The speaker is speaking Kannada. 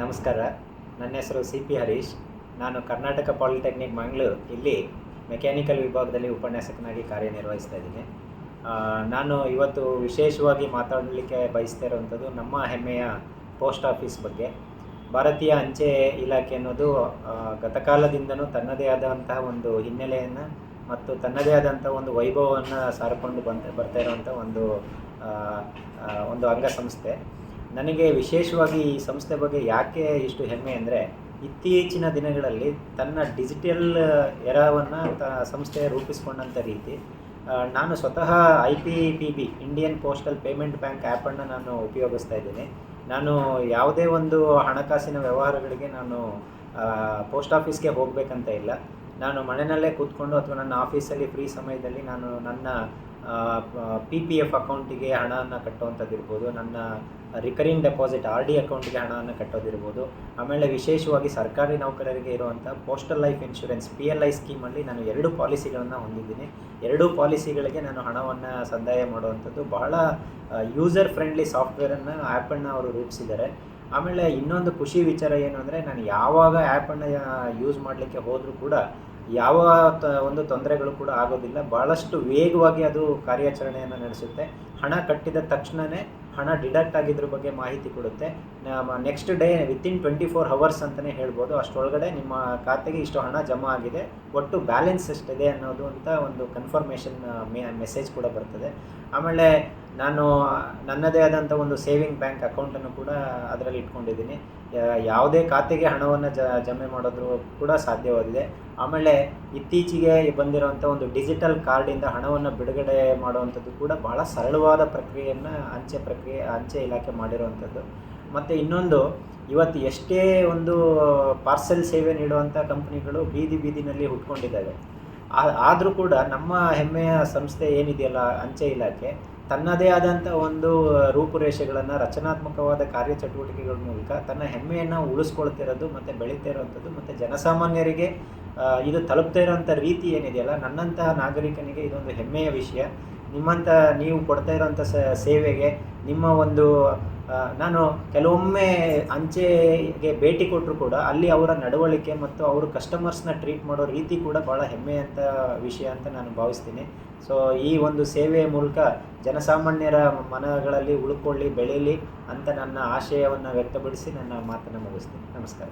ನಮಸ್ಕಾರ. ನನ್ನ ಹೆಸರು ಸಿ ಪಿ ಹರೀಶ್. ನಾನು ಕರ್ನಾಟಕ ಪಾಲಿಟೆಕ್ನಿಕ್ ಮಂಗಳೂರು. ಇಲ್ಲಿ ಮೆಕ್ಯಾನಿಕಲ್ ವಿಭಾಗದಲ್ಲಿ ಉಪನ್ಯಾಸಕನಾಗಿ ಕಾರ್ಯನಿರ್ವಹಿಸ್ತಾ ಇದ್ದೀನಿ. ನಾನು ಇವತ್ತು ವಿಶೇಷವಾಗಿ ಮಾತಾಡಲಿಕ್ಕೆ ಬಯಸ್ತಾ ಇರುವಂಥದ್ದು ನಮ್ಮ ಹೆಮ್ಮೆಯ ಪೋಸ್ಟ್ ಆಫೀಸ್ ಬಗ್ಗೆ. ಭಾರತೀಯ ಅಂಚೆ ಇಲಾಖೆ ಅನ್ನೋದು ಗತಕಾಲದಿಂದನೂ ತನ್ನದೇ ಆದಂತಹ ಒಂದು ಹಿನ್ನೆಲೆಯನ್ನು ಮತ್ತು ತನ್ನದೇ ಆದಂಥ ಒಂದು ವೈಭವವನ್ನು ಸಾರಿಕೊಂಡು ಬಂತ ಬರ್ತಾ ಇರುವಂಥ ಒಂದು ಒಂದು ಅಂಗಸಂಸ್ಥೆ. ನನಗೆ ವಿಶೇಷವಾಗಿ ಈ ಸಂಸ್ಥೆ ಬಗ್ಗೆ ಯಾಕೆ ಇಷ್ಟು ಹೆಮ್ಮೆ ಅಂದರೆ, ಇತ್ತೀಚಿನ ದಿನಗಳಲ್ಲಿ ತನ್ನ ಡಿಜಿಟಲ್ ಎರವನ್ನು ತ ಸಂಸ್ಥೆ ರೂಪಿಸಿಕೊಂಡಂಥ ರೀತಿ ನಾನು ಸ್ವತಃ I P P B, Indian postal payment bank ಆ್ಯಪನ್ನು ನಾನು ಉಪಯೋಗಿಸ್ತಾ ಇದ್ದೀನಿ. ನಾನು ಯಾವುದೇ ಒಂದು ಹಣಕಾಸಿನ ವ್ಯವಹಾರಗಳಿಗೆ ನಾನು ಪೋಸ್ಟ್ ಆಫೀಸ್ಗೆ ಹೋಗಬೇಕಂತ ಇಲ್ಲ. ನಾನು ಮನೆಯಲ್ಲೇ ಕೂತ್ಕೊಂಡು ಅಥವಾ ನನ್ನ ಆಫೀಸಲ್ಲಿ ಫ್ರೀ ಸಮಯದಲ್ಲಿ ನಾನು ನನ್ನ ಪಿ ಪಿ ಎಫ್ ಅಕೌಂಟಿಗೆ ಹಣವನ್ನು ಕಟ್ಟುವಂಥದ್ದು ಇರ್ಬೋದು, ನನ್ನ ರಿಕರಿಂಗ್ ಡೆಪಾಸಿಟ್ ಆರ್ ಡಿ ಅಕೌಂಟಿಗೆ ಹಣವನ್ನು ಕಟ್ಟೋದಿರ್ಬೋದು ಆಮೇಲೆ ವಿಶೇಷವಾಗಿ ಸರ್ಕಾರಿ ನೌಕರರಿಗೆ ಇರುವಂಥ postal life insurance P L I ಸ್ಕೀಮಲ್ಲಿ ನಾನು ಎರಡು ಪಾಲಿಸಿಗಳನ್ನು ಹೊಂದಿದ್ದೀನಿ. ಎರಡೂ ಪಾಲಿಸಿಗಳಿಗೆ ನಾನು ಹಣವನ್ನು ಸಂದಾಯ ಮಾಡುವಂಥದ್ದು. ಬಹಳ ಯೂಸರ್ ಫ್ರೆಂಡ್ಲಿ ಸಾಫ್ಟ್ವೇರನ್ನು ಆ್ಯಪನ್ನು ಅವರು ರೂಪಿಸಿದ್ದಾರೆ. ಆಮೇಲೆ ಇನ್ನೊಂದು ಖುಷಿ ವಿಚಾರ ಏನು ಅಂದರೆ, ನಾನು ಯಾವಾಗ ಆ್ಯಪನ್ನು ಯೂಸ್ ಮಾಡಲಿಕ್ಕೆ ಹೋದರೂ ಕೂಡ ಯಾವ ತ, ಒಂದು ತೊಂದರೆಗಳು ಕೂಡ ಆಗೋದಿಲ್ಲ. ಭಾಳಷ್ಟು ವೇಗವಾಗಿ ಅದು ಕಾರ್ಯಾಚರಣೆಯನ್ನು ನಡೆಸುತ್ತೆ. ಹಣ ಕಟ್ಟಿದ ತಕ್ಷಣವೇ ಹಣ ಡಿಡಕ್ಟ್ ಆಗಿದ್ರ ಬಗ್ಗೆ ಮಾಹಿತಿ ಕೊಡುತ್ತೆ. Next day within twenty four hours ಅಂತಲೇ ಹೇಳ್ಬೋದು. ಅಷ್ಟರೊಳಗಡೆ ನಿಮ್ಮ ಖಾತೆಗೆ ಇಷ್ಟು ಹಣ ಜಮಾ ಆಗಿದೆ. ಒಟ್ಟು ಬ್ಯಾಲೆನ್ಸ್ ಎಷ್ಟಿದೆ ಅನ್ನೋದು ಅಂತ ಒಂದು ಕನ್ಫರ್ಮೇಷನ್ ಮೆಸೇಜ್ ಕೂಡ ಬರ್ತದೆ. ಆಮೇಲೆ ನಾನು, ನನ್ನದೇ ಆದಂಥ ಒಂದು ಸೇವಿಂಗ್ ಬ್ಯಾಂಕ್ ಅಕೌಂಟನ್ನು ಕೂಡ ಅದರಲ್ಲಿ ಇಟ್ಕೊಂಡಿದ್ದೀನಿ. ಯಾವುದೇ ಖಾತೆಗೆ ಹಣವನ್ನು ಜಮೆ ಮಾಡೋದು ಕೂಡ ಸಾಧ್ಯವಾಗಿದೆ. ಆಮೇಲೆ ಇತ್ತೀಚೆಗೆ ಬಂದಿರುವಂಥ ಒಂದು ಡಿಜಿಟಲ್ ಕಾರ್ಡಿಂದ ಹಣವನ್ನು ಬಿಡುಗಡೆ ಮಾಡುವಂಥದ್ದು ಕೂಡ ಬಹಳ ಸರಳವಾದ ಪ್ರಕ್ರಿಯೆಯನ್ನು ಅಂಚೆ ಪ್ರಕ್ರಿಯೆ, ಅಂಚೆ ಇಲಾಖೆ ಮಾಡಿರುವಂಥದ್ದು. ಮತ್ತು ಇನ್ನೊಂದು, ಇವತ್ತು ಎಷ್ಟೇ ಒಂದು ಪಾರ್ಸೆಲ್ ಸೇವೆ ನೀಡುವಂಥ ಕಂಪ್ನಿಗಳು ಬೀದಿ ಬೀದಿನಲ್ಲಿ ಹುಟ್ಕೊಂಡಿದ್ದಾವೆ. ಆದರೂ ಕೂಡ ನಮ್ಮ ಹೆಮ್ಮೆಯ ಸಂಸ್ಥೆ ಏನಿದೆಯಲ್ಲ, ಅಂಚೆ ಇಲಾಖೆ ತನ್ನದೇ ಆದಂಥ ಒಂದು ರೂಪುರೇಷೆಗಳನ್ನು, ರಚನಾತ್ಮಕವಾದ ಕಾರ್ಯಚಟುವಟಿಕೆಗಳ ಮೂಲಕ ತನ್ನ ಹೆಮ್ಮೆಯನ್ನು ಉಳಿಸ್ಕೊಳ್ತಿರೋದು ಮತ್ತು ಬೆಳೀತಾ ಇರೋವಂಥದ್ದು ಮತ್ತು ಜನಸಾಮಾನ್ಯರಿಗೆ ಇದು ತಲುಪ್ತಾ ಇರೋಂಥ ರೀತಿ ಏನಿದೆಯಲ್ಲ ನನ್ನಂತಹ ನಾಗರಿಕನಿಗೆ ಇದೊಂದು ಹೆಮ್ಮೆಯ ವಿಷಯ. ನಿಮ್ಮಂಥ ನೀವು ಕೊಡ್ತಾ ಇರೋಂಥ ಸೇವೆಗೆ, ನಿಮ್ಮ ಒಂದು ನಾನು ಕೆಲವೊಮ್ಮೆ ಅಂಚೆಗೆ ಭೇಟಿ ಕೊಟ್ಟರು ಕೂಡ ಅಲ್ಲಿ ಅವರ ನಡವಳಿಕೆ ಮತ್ತು ಅವರು ಕಸ್ಟಮರ್ಸ್ನ ಟ್ರೀಟ್ ಮಾಡೋ ರೀತಿ ಕೂಡ ಭಾಳ ಹೆಮ್ಮೆಯಂಥ ವಿಷಯ ಅಂತ ನಾನು ಭಾವಿಸ್ತೀನಿ. ಸೊ ಈ ಒಂದು ಸೇವೆಯ ಮೂಲಕ ಜನಸಾಮಾನ್ಯರ ಮನಗಳಲ್ಲಿ ಉಳ್ಕೊಳ್ಳಿ ಬೆಳೀಲಿ ಅಂತ ನನ್ನ ಆಶಯವನ್ನು ವ್ಯಕ್ತಪಡಿಸಿ ನನ್ನ ಮಾತನ್ನು ಮುಗಿಸ್ತೀನಿ. ನಮಸ್ಕಾರ.